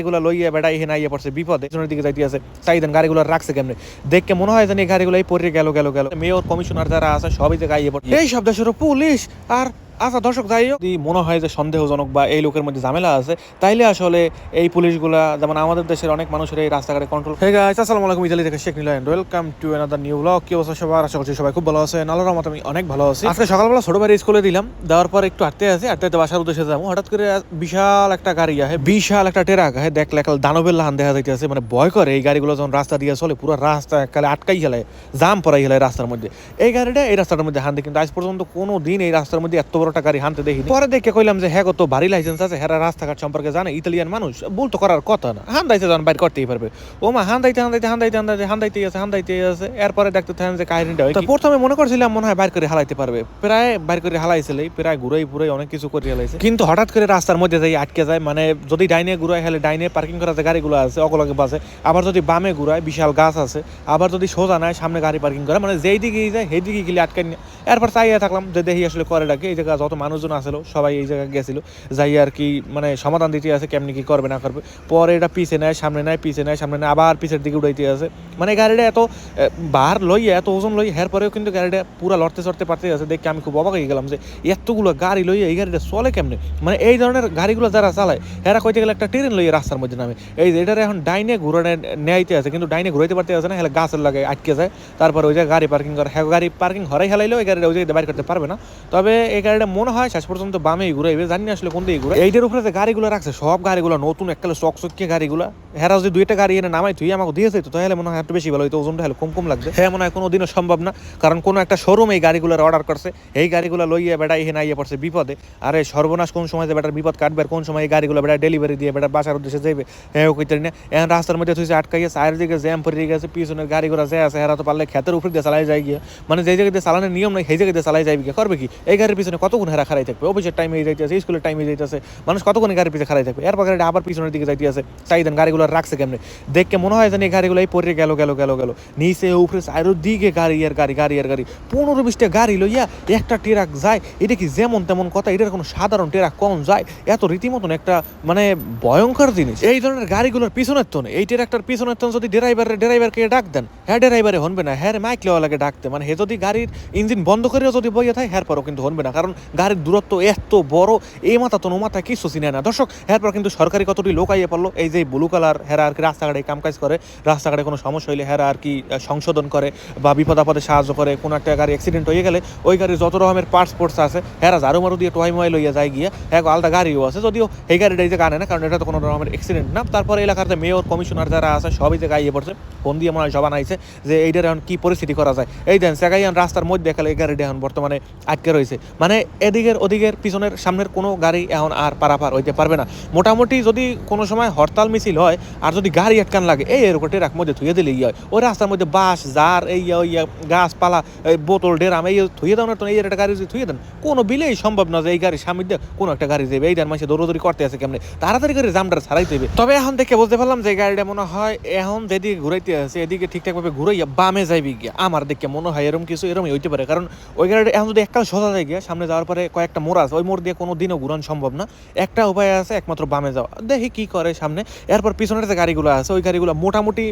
এগুলো লইয়া বেড়া এখানে আইয়া পড়ছে, বিপদে। পিছনের দিকে যাইতে আছে চাইদেন গাড়িগুলো রাখছে কেমনে? দেখে মনে হয় জানি গাড়িগুলো পড়ে গেল গেল গেল। মেয়র, কমিশনার যারা আছে, সবই জায়গায় আইয়া পড়ছে। এই শব্দ পুলিশ আর আচ্ছা দর্শক যাই হোক, যদি মনে হয় যে সন্দেহজনক বা এই লোকের মধ্যে ঝামেলা আছে তাইলে আসলে এই পুলিশগুলা যেমন আমাদের দেশের অনেক মানুষের এই রাস্তাঘাটে কন্ট্রোল হে গাইস আসসালামু আলাইকুম ইতালি থেকে Sheikh Niloy welcome to another new blog কি অবস্থা সবার? আশা করছি সবাই খুব ভালো আছে আল্লাহর রহমতে আমি অনেক ভালো আছি। আজকে সকালবেলা ছোট ভাই স্কুলে দিলাম দেওয়ার পর একটু হাঁটতে আছে হাঁটতে হাঁটতে বাসার উদ্দেশ্যে যাব। হঠাৎ করে বিশাল একটা গাড়ি আহে বিশাল একটা টেরাক আহে দেখলে একাল দানবের লাহান দেখা যাইতেছে। মানে ভয় করে এই গাড়িগুলো যখন রাস্তা দিয়ে চলে পুরো রাস্তা একালে আটকাই গেলে জাম পড়াই গেলে রাস্তার মধ্যে। এই গাড়িটা এই রাস্তার মধ্যে হানতে কিন্তু আজ পর্যন্ত কোনো দিন এই রাস্তার মধ্যে এত বড় একটা গাড়ি হানতে দেখিনি। পরে দেখে কইলাম যে হ্যাঁ তো ভারী লাইসেন্স আছে হ্যাঁ রাস্তাঘাট সম্পর্কে জানে ইতালিয়ান মানুষ ভুল তো করার কথা না। হান দাইতে যখন বাইর করতেই পারবে। ও মা হান দাইতে হান দাইতে হান দাইতে হান দাইতে হান দাইতে আছে হান দাইতে আছে। এরপরে দেখতে থাকেন যে কাহিনীটা হয় তো প্রথমে মনে করছিলাম মনে হয় বাইর করে হালাইতে পারবে। প্রায় বাইর করে হালাইছিল প্রায় ঘুরাই ঘুরাই অনেক কিছু করে হালাইছে। কিন্তু হঠাৎ করে রাস্তার মধ্যে যাই আটকে যায় মানে যদি ডাইনে ঘুরাই হেলে ডাইনে পার্কিং করা যে গাড়িগুলো আছে অগলগে বাসে আবার যদি বামে ঘুরায় বিশাল গাছ আছে আবার যদি সোজা নাই সামনে গাড়ি পার্কিং করে মানে যেই দিকে যায় সেই দিকে গেলে আটকে নিয়ে এরপর চাইয়া থাকলাম যে দেখি আসলে করে ডাকে এই জায়গায় যত মানুষজন আসলো সবাই এই জায়গায় গেছিল। যাই আর কি মানে সমাধান দিতে আছে কেমনি কি করবে না করবে। পরে এটা পিছে নেয় সামনে নেয় পিছে নেয় সামনে নেয় আবার পিছের দিকে উড়াইতে আছে। মানে গাড়িটা এত আহ, বার লইয়া এত ওজন লইয়া হের পরেও কিন্তু গাড়িটা পুরো লড়তে চড়তে পারতে আছে। দেখে আমি খুব অবাক হয়ে গেলাম যে এতগুলো গাড়ি লইয়া এই গাড়িটা চলে কেমনে? মানে এই ধরনের গাড়িগুলো যারা চালায় হেরা কইতে গেলে একটা ট্রেন লইয়া রাস্তার মধ্যে নামে। এই যে এটার এখন ডাইনে ঘুরানে নেয়াইতে আছে কিন্তু ডাইনে ঘুরাইতে পারতে আছে না হেলে গাছের লাগে আটকে যায়। তারপর ওই জায়গায় গাড়ি পার্কিং করে গাড়ি পার্কিং হরাই হেলাইলেও এই গাড়িটা ওই জায়গায় বাইর করতে পারবে না। তবে এই গাড়িটা মনে হয় শেষ পর্যন্ত বামেই ঘুরাইবে জানি আসলে কোন দিকে ঘুরে। এইটার উপরে যে গাড়িগুলো রাখছে, সব গাড়িগুলো, নতুন এককালে চকচকিয়ে গাড়িগুলো। হেরা যদি দুইটা গাড়ি এনে নামাই তুই আমাকে দিয়েছে তো তাহলে মনে হয় একটু বেশি ভালো হইতো ওজনটা হলে কম কম লাগবে। হ্যাঁ মনে হয় কোনো দিনও সম্ভব না, কারণ কোনো একটা শোরুম এই গাড়িগুলোর অর্ডার করছে। এই গাড়িগুলো লইয়া বেটা এখানে আইয়া পড়ছে বিপদে। আরে সর্বনাশ কোন সময় যে বেটার বিপদ কাটবে কোন সময় এই গাড়িগুলো বেটা ডেলিভারি দিয়ে বেটা বাসার উদ্দেশ্যে যাবে হ্যাঁ ও কইতে না, এখন রাস্তার মধ্যে তুই আটকাইয়া চায়ের দিকে জ্যাম পড়ে গেছে, পিছনের গাড়িগুলো যে আছে হেরা তো পারলে খেতের উপর দিয়ে চালাই যায় গিয়ে মানে যে জায়গাতে চালানোর নিয়ম নাই, সেই জায়গাতে চালাই যাইবে গিয়ে, করবে কি? এই গাড়ির পিছনে কতক্ষণ হেরা খারাই থাকবে? অফিসের টাইমে যাইতেছে, স্কুলের টাইমে যাইতেছে, মানুষ কতক্ষণ গাড়ির পিছনে খারাই থাকবে? এরপর গাড়িটা আবার পিছনের দিকে যাইতে আছে। চাইদেন গাড়িগুলো রাখছে কেমনে? দেখে মনে হয় জানি এই গাড়িগুলো এই পরে গেল গেল গেল গেল। নিচে, উপরে চাইরো দিকে গাড়ি আর গাড়ি গাড়ি আর গাড়ি। পনেরো বিশটা গাড়ি লইয়া একটা ট্রাক যায়। এটা কি যেমন তেমন কথা? এটার কোনো সাধারণ ট্রাক কম যায়? এত রীতিমতন একটা মানে ভয়ঙ্কর জিনিস। এই ধরনের গাড়িগুলোর পিছনের তো এই ট্রাকটার পিছনের তো যদি ড্রাইভারের ড্রাইভারকে ডাক দেন হ্যাঁ ড্রাইভারে হনবে না। হ্যাঁ মাইক লেওয়া লাগে ডাকতে। মানে হে যদি গাড়ির ইঞ্জিন বন্ধ করেও যদি বইয়ে থাকে হ্যার পরও কিন্তু হনবে না। কারণ গাড়ির দূরত্ব এত বড়, এই মাথা তো মাথা কিছু চিনে না। দর্শক, এরপর কিন্তু সরকারি কতটি লোক আইয়ে পারল এই যে ব্লু কালার, হেরা আর কি রাস্তাঘাটে কাম কাজ করে, রাস্তাঘাটে কোনো সমস্যা হইলে হেরা আর কি সংশোধন করে বা বিপদ আপদে সাহায্য করে, কোনো একটা গাড়ি অ্যাক্সিডেন্ট হয়ে গেলে ওই গাড়ির যত রকমের পার্টস পোর্টস আছে, হেরা ঝাড়ু মারু দিয়ে টোয়াই মোয়াই লইয়া যায় গিয়ে, এক আলাদা গাড়িও আছে। যদিও এই গাড়িটা এই যে আনে না, কারণ এটা তো কোনো রকমের অ্যাক্সিডেন্ট না। তারপরে এলাকাতে মেয়র কমিশনার যারা আছে, সবই যে গাইয়ে পড়ছে, ফোন দিয়ে মনে হয় সবান আইছে যে এইটার এখন কি পরিস্থিতি করা যায়। এই দেন, সেগাইয়ান রাস্তার মধ্যে একালে এই গাড়িটা এখন বর্তমানে আটকে রয়েছে। মানে এদিকের ওদিকের পিছনের সামনের কোনো গাড়ি এখন আর পারাপার হইতে পারবে না। মোটামুটি যদি কোনো সময় হরতাল মিছিল হয় আর যদি গাড়ি আটকান লাগে এই এরকম টেরাক মধ্যে থুয়ে দিলে ইয়ে ওই রাস্তার মধ্যে বাস জার এই ইয়া, গাছপালা বোতল ডেরাম এই দাও না তো এই একটা গাড়ি যদি থুয়ে দেন কোনো বিলেই সম্ভব না যে এই গাড়ির সামনে দিয়ে কোনো একটা গাড়ি যাবে এই দেন মাসে দৌড়দৌড়ি করতে আছে কেমনে? তাড়াতাড়ি করে জামটা ছাড়াই হবে তবে এখন দেখে বুঝতে পারলাম যে গাড়িটা মনে হয় এখন যেদিকে ঘুরাইতে আছে এদিকে ঠিকঠাক ভাবে ঘুরাইয়া বামে যাইবি গিয়া। আমার দেখে মনে হয় এরকম কিছু এরকমই হইতে পারে। কারণ ওই গাড়িটা এখন যদি এককাল সোজা যায় গিয়া সামনে যাওয়ার পরে কয়েকটা মোড় আছে, ওই মোড় দিয়ে কোনো দিনও ঘুরান সম্ভব না। একটা উপায় আছে, একমাত্র বামে যাওয়া। দেখি কি করে সামনে। এরপর পিছনের যে গাড়িগুলো আছে, ওই গাড়িগুলো মোটামুটি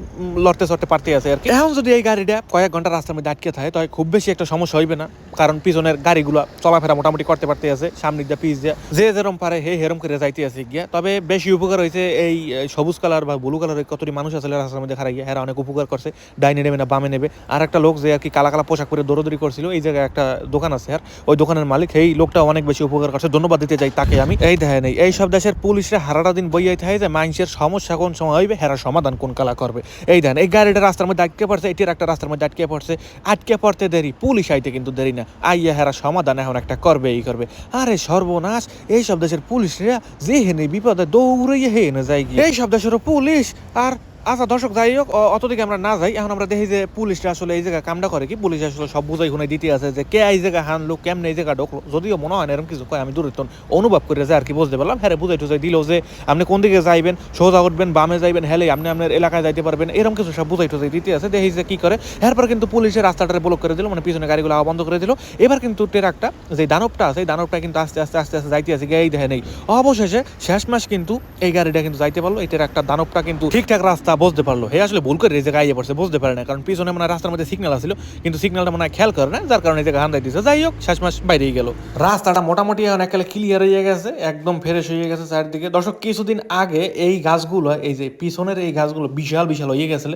লড়তে চড়তে পারতে আছে আর কি। এখন যদি এই গাড়িটা কয়েক ঘণ্টা রাস্তার মধ্যে আটকে থাকে, তাহলে খুব বেশি একটা সমস্যা হইবে না। কারণ পিছনের গাড়িগুলো চলাফেরা মোটামুটি করতে পারতে আছে। সামনে দিয়ে পিস দিয়ে যে যেরম পারে, হে হেরম করে যাইতে আছে গিয়া। তবে বেশি উপকার হয়েছে এই সবুজ কালার বা ব্লু কালার কতটি মানুষ আছে রাস্তার মধ্যে খারাই হেরা অনেক উপকার করছে। ডাইনে নেবে না, বামে নেবে। আর একটা লোক যে আর কি কালা কালা পোশাক পরে দৌড়দৌড়ি করছিল, এই জায়গায় একটা দোকান আছে আর। ওই দোকানের মালিক এই লোকটা অনেক বেশি উপকার করছে, ধন্যবাদ দিতে চাই তাকে আমি। এই দেখেন নেই এই সব দেশের পুলিশরা হারাটা দিন বইয়াই থাকে যে মানুষের সমস্যা কোন সময় হইবে হেরা সমাধান কোন কালা করবে। এই দেখেন, এই গাড়িটা রাস্তার মধ্যে আটকে পড়ছে, এটির একটা রাস্তার মধ্যে আটকে পড়ছে। আটকে পড়তে দেরি, পুলিশ আইতে কিন্তু দেরি না। আইয়া হেরা সমাধান এখন একটা করবে, এই করবে। আরে সর্বনাশ, এই সব দেশের পুলিশরা যে হেনে বিপদে দৌড়াইয়া হেনে যায় এই সব দেশের পুলিশ আর আচ্ছা দর্শক, যাই হোক, অ- অত দিকে আমরা না যাই। এখন আমরা দেখি যে পুলিশটা আসলে এই জায়গায় কামটা করে কি? পুলিশ আসলে সব বুঝাই শুনে দিতে আছে যে কে এই জায়গা হানলো, কেমনে এই জায়গা ঢোকলো। যদিও মনে হয় না এরকম কিছু কয়, আমি দূরে অনুভব করে যে আর কি বুঝতে পারলাম। হ্যাঁ বুঝাই টুজাই দিল যে আপনি কোন দিকে যাইবেন? সোজা উঠবেন, বামে যাইবেন, হেলে আপনি আপনার এলাকায় যাইতে পারবেন। এরকম কিছু সব বুঝাই টুজাই দিতে আছে। দেখি যে কি করে। এরপর কিন্তু পুলিশের রাস্তাটা ব্লক করে দিল মানে পিছনে গাড়িগুলো বন্ধ করে দিল। এবার কিন্তু ট্রাকটা, যে দানবটা আছে, এই দানবটা কিন্তু আস্তে আস্তে আস্তে আস্তে যাইতে আছে গিয়ে দেখে নেই। অবশেষে শেষ মাস কিন্তু এই গাড়িটা কিন্তু যাইতে পারল। এই ট্রাকটা দানবটা কিন্তু ঠিকঠাক রাস্তা বুঝতে পারল। হে আসলে ভুল করে এই জায়গায় পড়ছে, বুঝতে পারে না কারণ পিছনে মানে রাস্তার মধ্যে সিগন্যাল আছিল কিন্তু সিগন্যালটা মনে খেয়াল করে না যার কারণে এই হান্দাই দিচ্ছে যাই হোক শেষ মাস বাইরেই গেল। রাস্তাটা মোটামুটি এখন একালে ক্লিয়ার হয়ে গেছে, একদম ফ্রেশ হয়ে গেছে চারদিকে। দর্শক, কিছুদিন আগে এই গাছগুলো, এই যে পিছনের এই গাছগুলো বিশাল বিশাল হয়ে গেছিল।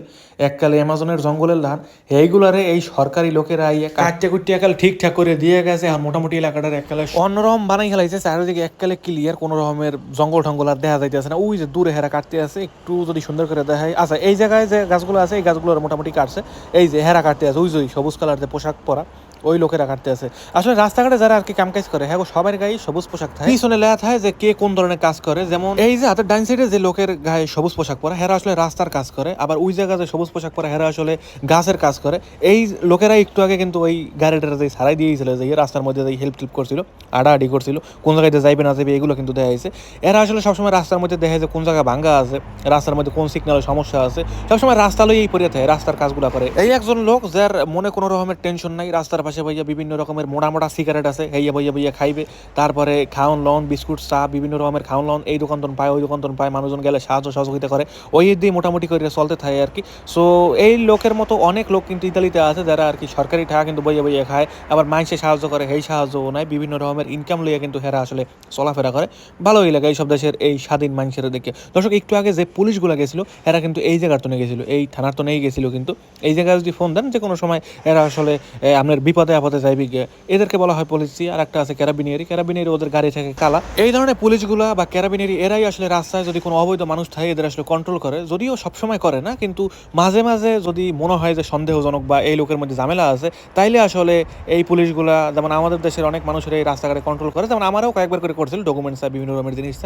এককালে অ্যামাজনের জঙ্গলের ধান এইগুলারে এই সরকারি লোকেরা আইয়ে কাটতে কুটতে একাল ঠিকঠাক করে দিয়ে গেছে, আর মোটামুটি এলাকাটার এককালে অন্যরকম বানাই খেলাইছে চারিদিকে এককালে ক্লিয়ার কোনো রকমের জঙ্গল টঙ্গল আর দেখা যাইতেছে না। ওই যে দূরে হেরা কাটতে আছে, একটু যদি সুন্দর করে দেখায় আচ্ছা এই জায়গায় যে গাছগুলো আছে, এই গাছগুলোর মোটামুটি কাটছে। এই যে হেরা কাটতে আছে, ওই যে সবুজ কালার যে পোশাক পরা। ওই লোকেরা কাটতে আছে। আসলে রাস্তাঘাটে যারা আর কি কাম কাজ করে হ্যাঁ সবার গায়ে সবুজ পোশাক থাকে। পিছনে লেখা থাকে যে কে কোন ধরনের কাজ করে, যেমন এই যে হাতের ডাইন সাইডে যে লোকের গায়ে সবুজ পোশাক পরে, হেরা আসলে রাস্তার কাজ করে, আবার ওই জায়গায় যে সবুজ পোশাক পরে, হেরা আসলে গাছের কাজ করে। এই লোকেরা একটু আগে কিন্তু ওই গাড়িটার যে সারাই দিয়েছিল, যে রাস্তার মধ্যে যে হেল্প টেল্প করছিল, আডাআডি করছিল, কোন জায়গায় যাইবে না যাবে এগুলো কিন্তু দেখা যাচ্ছে এরা আসলে সবসময় রাস্তার মধ্যে দেখা যায় কোন জায়গায় ভাঙ্গা আছে, রাস্তার মধ্যে কোন সিগন্যালের সমস্যা আছে। সবসময় রাস্তা লইয়েই পড়ে থাকে, রাস্তার কাজগুলো করে। এই একজন লোক যার মনে কোনো রকমের টেনশন নাই, রাস্তার পাশে ভাইয়া বিভিন্ন রকমের মোটা মোটা সিগারেট আছে হেইয়া ভাইয়া ভাইয়া খাইবে। তারপরে খাওন, লন, বিস্কুট, চা, বিভিন্ন রকমের খাওন, লন, এই দোকান তন পায়, ওই দোকান তন পায়, মানুষজন গেলে সাহায্য সহযোগিতা করে। ওই দিয়ে মোটামুটি করে চলতে থাকে আর কি। সো এই লোকের মতো অনেক লোক কিন্তু ইতালিতে আছে, যারা আর কি সরকারি টাকা কিন্তু বইয়ে বইয়ে খায়, আবার মাইসে সাহায্য করে এই সাহায্যও নাই, বিভিন্ন রকমের ইনকাম লইয়া কিন্তু হেরা আসলে চলাফেরা করে। ভালোই লাগে এইসব দেশের এই স্বাধীন মানুষের দেখে দর্শক, একটু আগে যে পুলিশগুলো গেছিল এরা কিন্তু এই জায়গার তনে গেছিল, এই থানার তো তনেই গেছিল কিন্তু। এই জায়গায় যদি ফোন দেন যে কোনো সময় এরা আসলে আপনার বিপদে আপদে যাইবে গিয়ে এদেরকে বলা হয় পুলিশি আর একটা আছে ক্যারাবিনিয়ারি ক্যারাবিনিয়ারি ওদের গাড়ি থাকে কালা। এই ধরনের পুলিশগুলা বা ক্যারাবিনিয়ারি এরাই আসলে রাস্তায় যদি কোনো অবৈধ মানুষ থাকে, এদের আসলে কন্ট্রোল করে। যদিও সবসময় করে না, কিন্তু মাঝে মাঝে যদি মনে হয় যে সন্দেহজনক বা এই লোকের মধ্যে ঝামেলা আছে, তাইলে আসলে এই পুলিশগুলা, যেমন আমাদের দেশের অনেক মানুষের এই রাস্তাঘাটে কন্ট্রোল করে। যেমন আমারও কয়েকবার করে করছিল ডকুমেন্টস বিভিন্ন রকমের জিনিস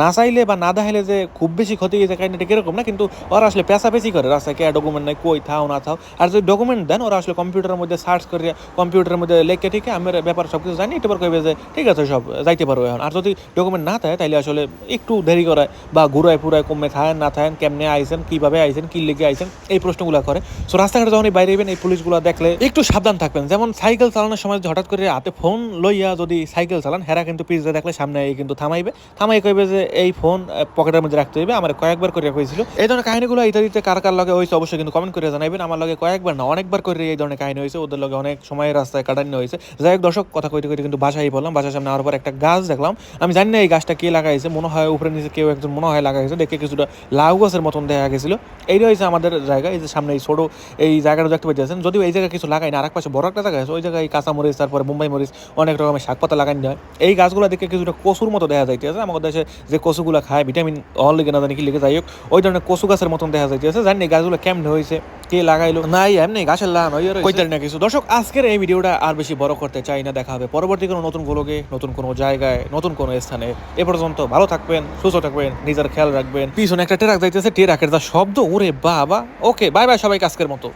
না চাইলে বা না দেখাইলে যে খুব বেশি ক্ষতি হয়ে যায় কাহিনী এটা কীরকম না, কিন্তু ওরা আসলে পেশাপেশি করে। রাস্তায় কে ডকুমেন্ট নাই, কই থাও না থাও। আর যদি ডকুমেন্ট দেন, ওরা আসলে কম্পিউটারের মধ্যে সার্চ করে কম্পিউটারের মধ্যে লেখে ঠিক, আমার ব্যাপার সব কিছু জানি পর কইবে যে, ঠিক আছে, সব যাইতে পারো এখন। আর যদি ডকুমেন্ট না থাকে তাহলে আসলে একটু দেরি করায় বা ঘুরায় ফুরায় কমে থাকেন, না থাকেন, কেমনে আইছেন, কীভাবে আইসেন কি লেগে আইসেন এই প্রশ্নগুলো করে। সো রাস্তাঘাটে যখন বাইরে যাবেন এই পুলিশগুলো দেখলে একটু সাবধান থাকবেন। যেমন সাইকেল চালানোর সময় হঠাৎ করে হাতে ফোন লইয়া যদি সাইকেল চালান, হেরা কিন্তু পিছনে দেখলে সামনে এই কিন্তু থামাইবে। থামাই কইবে যে, এই ফোন পকেটের মধ্যে রাখতে হইবে। আমার কয়েকবার করে কইছিল। এই ধরনের কাহিনীগুলো ইত্যাদিতে কার কার লগে হয়েছে অবশ্যই কিন্তু কমেন্ট করে জানাবেন আমার লগে কয়েকবার না, অনেকবার করে এই ধরনের কাহিনী হয়েছে ওদের লগে অনেক সময় রাস্তায় কাটানো হয়েছে। যাই হোক দর্শক কথা কইতে কইতে কিন্তু বাসায় বললাম বাসার সামনে আওয়ার পর একটা গাছ দেখলাম। আমি জানি না এই গাছটা কে লাগাইছে। মনে হয় উপরে নিচে কেউ একজন মনে হয় লাগাইছে। দেখে কিছুটা লাউ গাছের মতন দেখা গেছিল। এইটা হয়েছে আমাদের জায়গা। এই যে সামনে এই ছোট এই জায়গাটা দেখতে পাইতেছেন। যদিও এই জায়গায় কিছু লাগাই না। আরেক পাশে বড় একটা জায়গা আছে। ওই জায়গায় কাঁচা মরিচ তারপরে মুম্বাই মরিচ অনেক রকমের শাক পাতা লাগাই হয় এই গাছগুলো দেখে কিছুটা কচুর মতো দেখা যাইতেছে। আমাদের দেশে যে কচুগুলো খায় ভিটামিন অল লিগে না জানি কি লিখে যাই হোক ওই ধরনের কচু গাছের মতন দেখা যাইতেছে। জানি এই গাছগুলো কেমন হয়েছে কে লাগাইলো। নাই এমনি গাছের লাগানো কইতার না কিছু। দর্শক আজকের এই ভিডিওটা আর বেশি বড় করতে চাই না। দেখা হবে পরবর্তী কোনো নতুন গোলকে নতুন কোনো জায়গায়, নতুন কোনো স্থানে। এ পর্যন্ত ভালো থাকবেন, সুস্থ থাকবেন, নিজের খেয়াল রাখবেন। পিছনে একটা ট্রাক যাইতেছে, ট্রাকের যা শব্দ, ওরে বাবা। ওকে বাই বাই সবাই আজকের মতো।